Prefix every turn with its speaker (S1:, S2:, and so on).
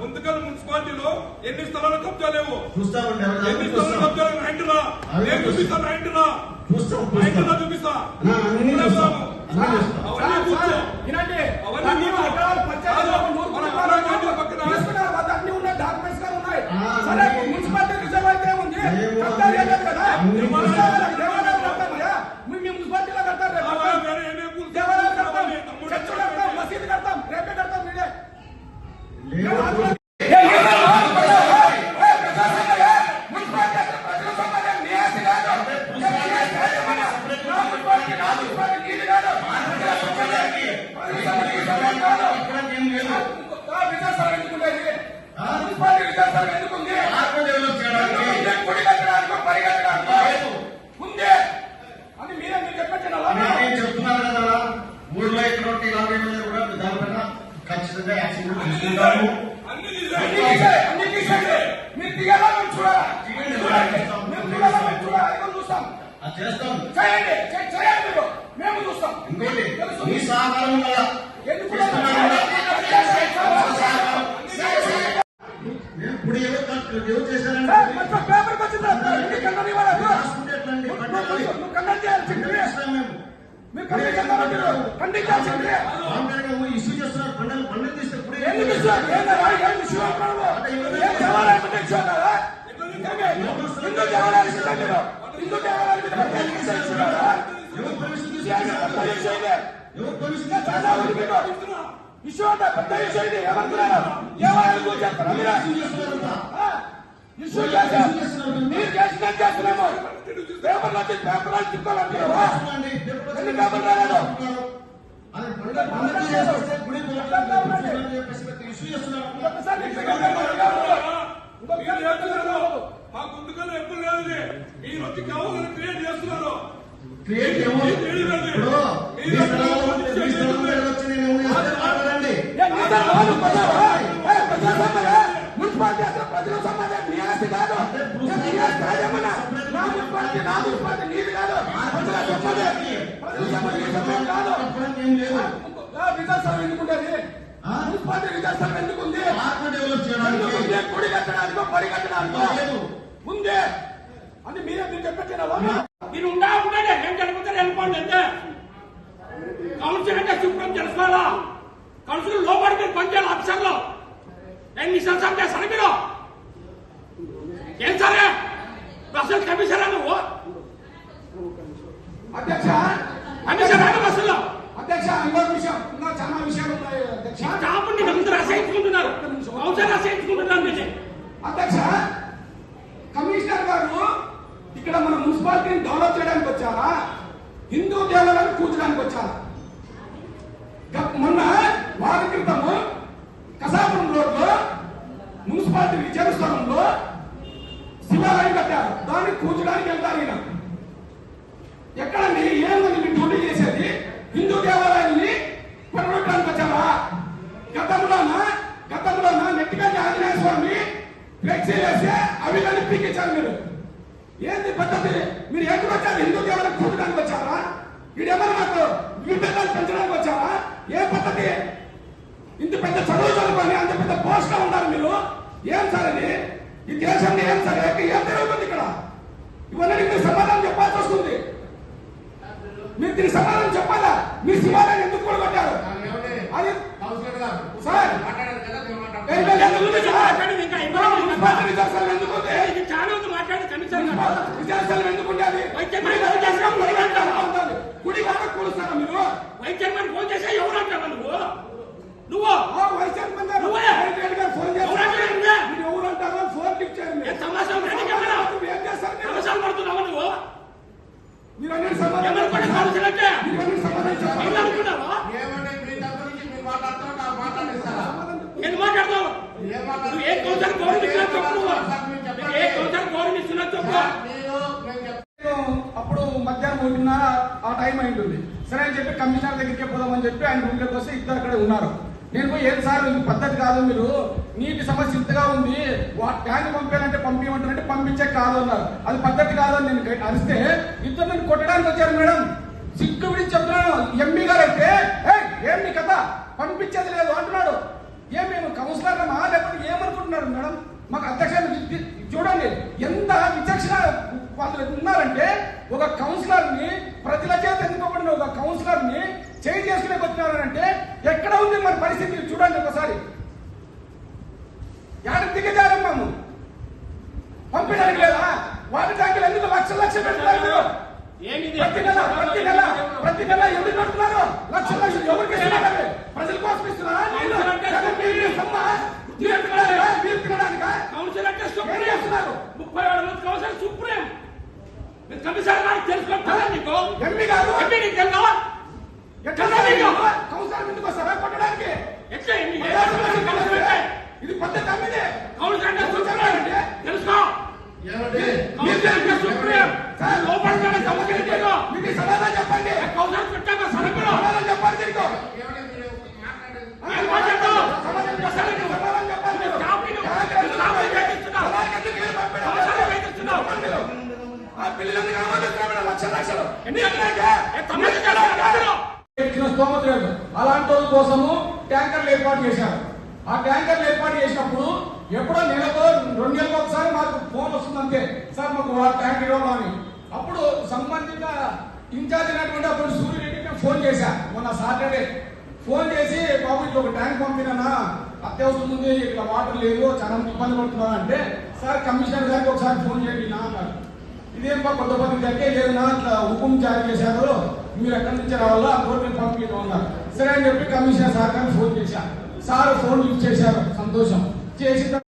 S1: గుంతకల్ మున్సిపాలిటీలో ఎన్ని స్థలాలు కబ్జా లేవు? ఎన్ని స్థలాలు కబ్జా లేవు? నైన్టీ రా.
S2: అవి
S1: నేను
S2: చూస్తాం.
S1: చూపిస్తాను నైన్టీ రా.
S2: చూస్తాం
S1: నైన్టీ రా
S2: చూస్తాం.
S1: చూపిస్తా అవన్నీ కూర్చో. అవన్నీ
S3: అన్ని
S1: కూర్చో.
S3: అక్కడ పంచాయతీ
S1: కాదు,
S3: ఒక నూరు
S1: మన
S3: కోట్ల
S1: పాలక
S3: రూపాయలు
S1: మండలి పక్కన
S3: తీసుకున్నారు, వద్ద అన్ని ఉన్నాయి, డాక్యుమెంట్స్ కూడా ఉన్నాయి.
S2: ఆ,
S3: సరే,
S2: అన్నీ-
S3: మున్సిపాలిటీ రిజర్వ్ అయితే ఉంది.
S2: ఏమో
S3: కట్టాలి
S2: అన్నీ-
S3: అన్నారు కదా.
S2: అన్నీ
S3: దేవాలయాలు- దేవాలయాలు కడతామయ్యా. మీ- మీ మున్సిపాలిటీలో కడతారు రేపు.
S1: దేవాలయం వేరే ఏమేం కూర్చో.
S3: దేవాలయాలు కడతాం,
S1: తమ్ముడు
S3: చర్చిలు కడతాం, మసీదు కడతాం, రేపే కడతాం మీరే.
S2: లేదు
S3: మున్సిపాలిటీ అంటే ప్రజల సమాజం మీ ఆస్తి కాదు. నా మున్సిపాలిటీ నా మున్సిపాలిటీ నీది కాదు. ప్రజల సమాజానికి, ప్రజల సమాజానికి కాదు.
S2: ఎక్కడికి ఏం లేదు
S3: ఆ రిజర్వ్ సర్వే ఎందుకు ఉండేది? మున్సిపాలిటీ రిజర్వ్ సర్వే ఎందుకు ఉంది?
S2: ఆత్మ డెవలప్ చేయడానికి
S3: గుడి కట్టడానికో. ఉందే. మీరే మీరు
S2: కూడా దానిపైన ఖచ్చితంగా తీసుకుంటాము
S1: అన్ని
S3: తీసేయండి. మీరు చూడాలా? ఇదిగో చూస్తాం. చేయండి చేయండి. మేము చూస్తాం
S2: ఇంకోటి. మీ సహకారం వల్ల
S3: ఎందుకు
S2: చేస్తున్నాం కూడా.
S3: సార్,
S2: నేను ఇప్పుడు ఎవరు కట్- ఎవరు చేశారంటే
S3: మొత్తం పేపర్కి వచ్చిందా? ఇంటికి కన్నడి ఇవ్వాలా?
S2: రాసుకుంటే ఎట్లండి?
S3: నువ్వు-
S2: పట్టాలి.
S3: నువ్వు- నువ్వు కన్నడి చేయాల్సింది.
S2: చేస్తాం మేము
S3: మీరు ఖండించాలి ఖండించాల్సింది
S2: ఆంధ్రగా ఇష్యూ చేస్తున్నారు. పండుగ పండుగ తీస్తే ఇప్పుడే
S3: దేవాలయం అంటే పెద్ద ఇష్యూ ఇది?
S2: ఎవరు
S3: మీకు. ఇష్యూ చేస్తారా మీరు? చేసినట్టు చేస్తున్నాము. పేపర్లు పేపర్లు? ఎన్ని పేపర్లు రాలేదు?
S1: మా గుంతకల్లో ఎప్పుడు లేదు ఇది. మీరు వచ్చి కావాలని క్రియేట్ చేస్తున్నారు
S2: క్రియేట్ ఏమో ఇప్పుడు మీ స్థలంలో మీ స్థలంలో వచ్చి నేను ఏమైనా మాట్లాడండి
S3: ఏ ప్రజల సమాజం? మున్సిపాలిటీ ఆస్తి కాదు. ఏ ఆస్తి కాదేమన్నా? నా మున్సిపాలిటీ నా మున్సిపాలిటీ నీది కాదు. ప్రజల సమాజం. ప్రజల సమాజం కాదు.
S2: చెప్పడానికి ఏం లేదు
S3: ఆ? రిజర్వ్ సర్వే ఎందుకు ఉండేది?
S2: ఆ?
S3: మున్సిపాలిటీ రిజర్వ్ సర్వే ఎందుకు ఉంది?
S2: ఆత్మ డెవలప్ చేయడానికి?
S3: గుడి కట్టడానికో? పని కట్టడానికో
S2: లేదు.
S3: ఉందే అని మీరే మీరు చెప్పట్లేదా
S4: మీరు ఉండా ఉండండి ఏం జరుగుతుంది వెళ్ళిపోండి అంతే. కౌన్సిల్ అంటే శుభ్రం తెలుసుకోవాలా? కౌన్సిల్ లోపలికి మీరు పనిచేయాలి ఆఫీసర్లో. ఎన్ని సంవత్సరాలు చేస్తాను మీరు? ఏం సరే? అసలు కమిషనరా నువ్వు?
S3: అధ్యక్ష!
S4: కమిషనర్ బస్సులో.
S3: అధ్యక్ష ఇంకొక విషయం. ఇంకా చాలా విషయాలు ఉన్నాయి అధ్యక్ష.
S4: కాపుని అందరూ అసహించుకుంటున్నారు. కౌన్సిల్ అసహించుకుంటున్నారు నేను
S3: అధ్యక్ష కమిషనర్ గారు ఇక్కడ మన మున్సిపాలిటీని డెవలప్ చేయడానికి వచ్చారా? హిందూ దేవాలయాన్ని కూర్చడానికి వచ్చారా? మొన్న వారి క్రితము కసాపురం రోడ్లో మున్సిపాలిటీ రిజర్వ్ స్థలంలో శివాలయం కట్టారు. దాన్ని కూర్చడానికి హిందూ దేవాలయాన్ని పడగొట్టడానికి వచ్చారా గతంలోన? గతంలోన? నెట్టికల్లి ఆంజనేయ స్వామి ఫ్లెక్సీ వేసి అవి కానీ పీకించారు మీరు. ఏంది పద్ధతి? మీరు ఎందుకు వచ్చారు? హిందూ దేవాలయం కూర్చడానికి వచ్చారా వీడేమన్నా మాకు? విభేదాలు పెంచడానికి వచ్చారా ఏ పద్ధతి? ఇంత పెద్ద చదువు చదువుకొని అంత పెద్ద పోస్ట్లో ఉన్నారు మీరు. ఏం సార్ అది ఈ దేశంలో ఏం సార్? ఏం జరుగుతుంది ఇక్కడ? ఇవన్నీ మీరు సమాధానం చెప్పాల్సి వస్తుంది. మీరు దీనికి సమాధానం చెప్పాలా మీ శివాలయం ఎందుకు కూడా కొట్టారు అది సార్ ఏ, లేదు, లేదు, ఉంది సార్.
S4: మాట్లాడింది ఇంకా ఇబ్బంది ఉంది.
S3: మున్సిపాలిటీ రిజర్వ్ స్థలం ఎందుకు ఉంది?
S4: ఇది చాలా ఉంది మాట్లాడి కమిషనర్ గారు.
S3: మున్సిపాలిటీ రిజర్వ్ స్థలం ఎందుకు ఉండాలి?
S4: వైద్యం
S3: గుడి
S4: మీద
S3: కట్టడానికి
S4: గుడి
S3: గుడి
S4: కట్టాలి.
S3: కట్టాలి. గుడి కట్ట కూలుస్తారా మీరు
S4: వైస్ చైర్మన్ ఫోన్ చేసా ఎవరు అంటావా నువ్వు నువ్వు
S3: ఆ వైస్ చైర్మన్ గారు
S4: నువ్వే.
S3: వైస్ చైర్మన్ గారు ఫోన్
S4: ఎవరు
S3: చేస్తారు
S4: అంటారు నువ్వే?
S3: మీరు ఎవరు అంటారో ఫోన్ లిఫ్ట్ చేయండి
S4: ఏ తమాషా ఉంది? ఎందుకు చెప్పను?
S3: ఏం చేస్తారు మీరు?
S4: అవసరం పడుతున్నావా నువ్వు
S3: మీరు అనేది సమాధానం
S4: ఏమనుకోండి కౌన్సిల్ అంటే
S3: మీరు అనేది సమాధానం చెప్పాలి.
S4: ఏం అనుకున్నావా
S2: ఏమంటే మీ తరపు నుంచి మీరు మాట్లాడుతున్నారు నాకు మాట్లాడిస్తారా
S4: ఏం నువ్వు ఏ కౌన్సిల్ గౌరవిస్తున్నా చెప్పు నువ్వు
S2: సార్, మీరు
S4: నువ్వు
S2: చెప్పండి.
S4: ఏ కౌన్సిల్ గౌరవిస్తున్నా చెప్పు
S2: మీరు
S3: అప్పుడు మధ్యాహ్నం ఒకటిన్నర ఆ టైం అయి ఉంటుంది సరే అని చెప్పి కమిషనర్ దగ్గరికి పోదామని చెప్పి ఆయన రూమ్లోకి వస్తే ఇద్దరు అక్కడే ఉన్నారు. నేను పోయి ఏం సార్ పద్ధతి కాదు మీరు? నీటి సమస్య ఇంతగా ఉంది. ట్యాంక్ పంపాలంటే పంపించమంటారంటే పంపించే కాదు అన్నారు. అది పద్ధతి కాదు అని నేను అరిస్తే ఇద్దరు నన్ను కొట్టడానికి వచ్చారు మేడం. సిగ్గు విడిచి చెప్తున్నాను ఎంపీ గారు అయితే "ఏయ్, ఏం నీ కథ పంపించేది లేదు అంటున్నాడు ఏం మేము కౌన్సిలర్లమా లేకపోతే ఏమనుకుంటున్నారు మేడం మాకు అధ్యక్ష చూడండి ఎంత విచక్షణ ఉన్నారంటే ఒక కౌన్సిలర్ని ప్రజల చేత ఎన్నుకోబడిన ఒక కౌన్సిలర్ని చేంజ్ చేసుకునే వచ్చినారంటే ఎక్కడ ఉంది మన పరిస్థితి చూడండి ఒకసారి యాడికి దిగజారం మేము పంపించడానికి లేదా వాటి ట్యాంకులు ఎందుకు లక్షల లక్షలు పెడుతున్నారు మీరు? ప్రతి నెల ప్రతి నెల ప్రతి నెల ఎందుకు పెడుతున్నారు లక్షల లక్షలు ఎవరికి ఇస్తున్నారు? ప్రజల కోసం ఇస్తున్నారా మీరు? మీరు తినడానికా? మీరు తినడానికా?
S4: కౌన్సిల్ అంటే సుప్రీం ముప్పై ఏడు మంది కౌన్సిల్ సుప్రీం మీరు కమిషనర్ గారు తెలుసుకుంటారా నీకు.
S3: ఎంపీ గారు!
S4: ఎంపీ నీకు తెలుసా
S3: కౌన్సిలర్ ఎందుకు వస్తారా కొట్టడానికి?
S4: ఎట్లా?
S3: ఇది పద్ధతి అమ్మిది
S4: కౌన్సిల్ అంటే సుప్రీం తెలుసుకో సుప్రీం లోపల సమస్య లేదు
S3: మీకు సమాధానం చెప్పండి
S4: కౌన్సిల్ చుట్టాక సరుకులు
S3: సమాధానం చెప్పండి దీనికి
S2: ఏమంటే మీరు మాట్లాడేది
S4: ఏం మాట్లాడతావు?
S3: సమాధానం చెప్పండి సమాధానం చెప్పండి మీరు.
S4: కాపీలు కాపీలు పెట్టించున్నావు
S3: అలాగే మీరు పంపిణీ
S4: కౌన్సిల్ పెట్టించున్నావు
S3: ఆ పిల్లల్ని కావాలి? లక్షల? లక్షలు ఇచ్చిన స్తోమత లేదు. అలాంటి వాళ్ళ కోసము ట్యాంకర్లు ఏర్పాటు చేశారు. ఆ ట్యాంకర్లు ఏర్పాటు చేసినప్పుడు ఎప్పుడో నెలకు రెండు నెలలకు ఒకసారి మాకు ఫోన్ వస్తుంది అంతే. సార్ మాకు ఆ ట్యాంక్ ఇవ్వమని. అప్పుడు సంబంధిత ఇన్ఛార్జ్ అయినటువంటి అప్పుడు సూర్యరెడ్డికి నేను ఫోన్ చేశా. మొన్న సాటర్డే. ఫోన్ చేసి బాబు ఇట్లా ఒక ట్యాంక్ పంపినా అత్యవసరం ఉంది ఇట్లా వాటర్ లేదు చాలా ఇబ్బంది పడుతున్నా అంటే సార్ కమిషనర్ గారికి ఒకసారి ఫోన్ చేయండి నా అన్నారు. ఇదేం బా కొత్త పద్ధతి? అంటే లేదన్నా అట్లా హుకుం జారీ చేశారు మీరు ఎక్కడి నుంచి రావాలో ఆ కోర్టు నేను పంపించడం అన్నారు సరే అని చెప్పి కమిషనర్ సార్ గారికి ఫోన్ చేశా. సార్ ఫోన్ లిఫ్ట్ చేశారు. సంతోషం. చేసిన